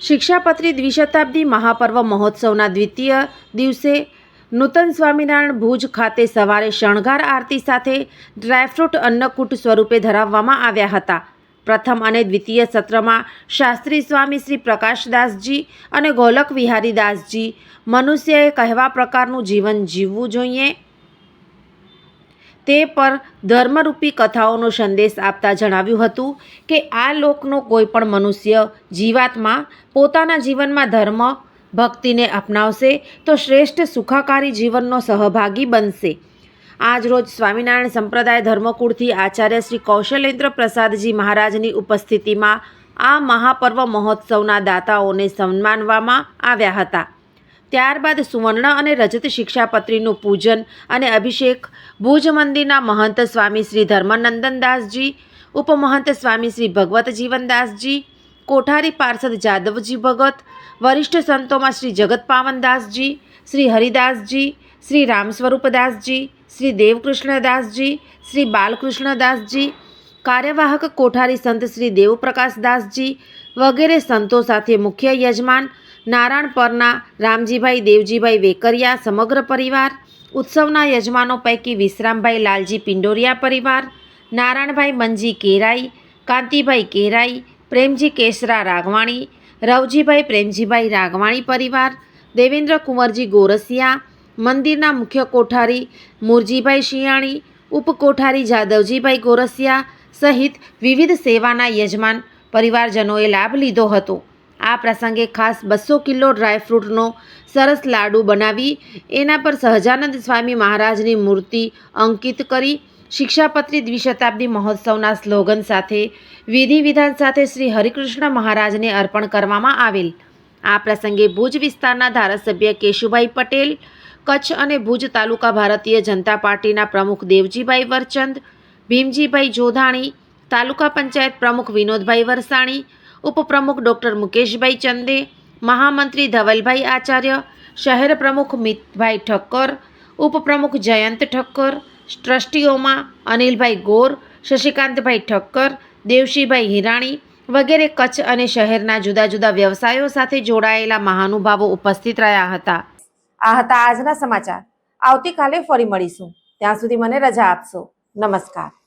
શિક્ષાપત્રી દ્વિશતાબ્દી મહાપર્વ મહોત્સવના દ્વિતીય દિવસે નૂતન સ્વામિનારાયણ ભુજ ખાતે સવારે શણગાર આરતી સાથે ડ્રાયફ્રૂટ અન્નકૂટ સ્વરૂપે ધરાવવામાં આવ્યા હતા. પ્રથમ અને દ્વિતીય સત્રમાં શાસ્ત્રી સ્વામી શ્રી પ્રકાશદાસજી અને ગોલક વિહારીદાસજી મનુષ્યએ કહેવા પ્રકારનું જીવન જીવવું જોઈએ. તે પર ધર્મરૂપી કથાઓનો સંદેશ આપતા જણાવ્યું હતું કે આ લોકનો કોઈ પણ મનુષ્ય જીવાત્મા પોતાના જીવનમાં ધર્મ, ભક્તિને અપનાવશે તો શ્રેષ્ઠ સુખાકારી જીવનનો સહભાગી બનશે. આજરોજ સ્વામિનારાયણ સંપ્રદાય ધર્મકુળથી આચાર્ય શ્રી કૌશલેન્દ્ર પ્રસાદજી મહારાજની ઉપસ્થિતિમાં આ મહાપર્વ મહોત્સવના દાતાઓને સન્માનવામાં આવ્યા હતા. ત્યારબાદ સુવર્ણ અને રજત શિક્ષાપત્રીનું પૂજન અને અભિષેક, ભુજ મંદિરના મહંત સ્વામી શ્રી ધર્મનંદનદાસજી, ઉપમહંત સ્વામી શ્રી ભગવત જીવનદાસજી, કોઠારી પાર્ષદ જાદવજી ભગત, વરિષ્ઠ સંતોમાં શ્રી જગત પાવનદાસજી, શ્રી હરિદાસજી, શ્રી રામસ્વરૂપદાસજી શ્રી દેવકૃષ્ણદાસજી, શ્રી બાલકૃષ્ણદાસજી, કાર્યવાહક કોઠારી સંત શ્રી દેવપ્રકાશદાસજી વગેરે સંતો સાથે મુખ્ય યજમાન નારાયણ પરના રામજીભાઈ દેવજીભાઈ વેકરિયા, સમગ્ર પરિવાર. ઉત્સવના યજમાનો પૈકી વિશ્રામભાઈ લાલજી પિંડોરિયા પરિવાર, નારાયણભાઈ મંજી કેરાઈ, કાંતિભાઈ કેરાઈ, પ્રેમજી કેસરા રાગવાણી રવજીભાઈ પ્રેમજીભાઈ રાગવાણી પરિવાર, દેવેન્દ્ર કુંવરજી ગોરસિયા, મંદિરના મુખ્ય કોઠારી મુરજીભાઈ શિયાણી ઉપકોઠારી જાદવજીભાઈ ગોરસિયા સહિત વિવિધ સેવાના યજમાન પરિવારજનોએ લાભ લીધો હતો. આ પ્રસંગે ખાસ બસો કિલો ડ્રાયફ્રૂટનો સરસ લાડુ બનાવી એના પર સહજાનંદ સ્વામી મહારાજની મૂર્તિ અંકિત કરી શિક્ષાપત્રી દ્વિશતાબ્દી મહોત્સવના સ્લોગન સાથે વિધિ વિધાન સાથે શ્રી હરિકૃષ્ણ મહારાજને અર્પણ કરવામાં આવેલ. આ પ્રસંગે ભુજ વિસ્તારના ધારાસભ્ય કેશુભાઈ પટેલ, કચ્છ અને ભુજ તાલુકા ભારતીય જનતા પાર્ટીના પ્રમુખ દેવજીભાઈ વરચંદ, ભીમજીભાઈ જોધાણી, તાલુકા પંચાયત પ્રમુખ વિનોદભાઈ વરસાણી ઉપપ્રમુખ ડૉક્ટર મુકેશભાઈ ચંદે, મહામંત્રી ધવલભાઈ આચાર્ય, શહેર પ્રમુખ મિતભાઈ ઠક્કર, ઉપપ્રમુખ જયંત ઠક્કર, ટ્રસ્ટીઓમાં અનિલભાઈ ગોર, શશિકાંતભાઈ ઠક્કર, દેવશીભાઈ હિરાણી વગેરે કચ્છ અને શહેરના જુદા જુદા વ્યવસાયો સાથે જોડાયેલા મહાનુભાવો ઉપસ્થિત રહ્યા હતા. આ હતા આજના સમાચાર. આવતીકાલે ફરી મળીશું. ત્યાં સુધી મને રજા આપશો. નમસ્કાર.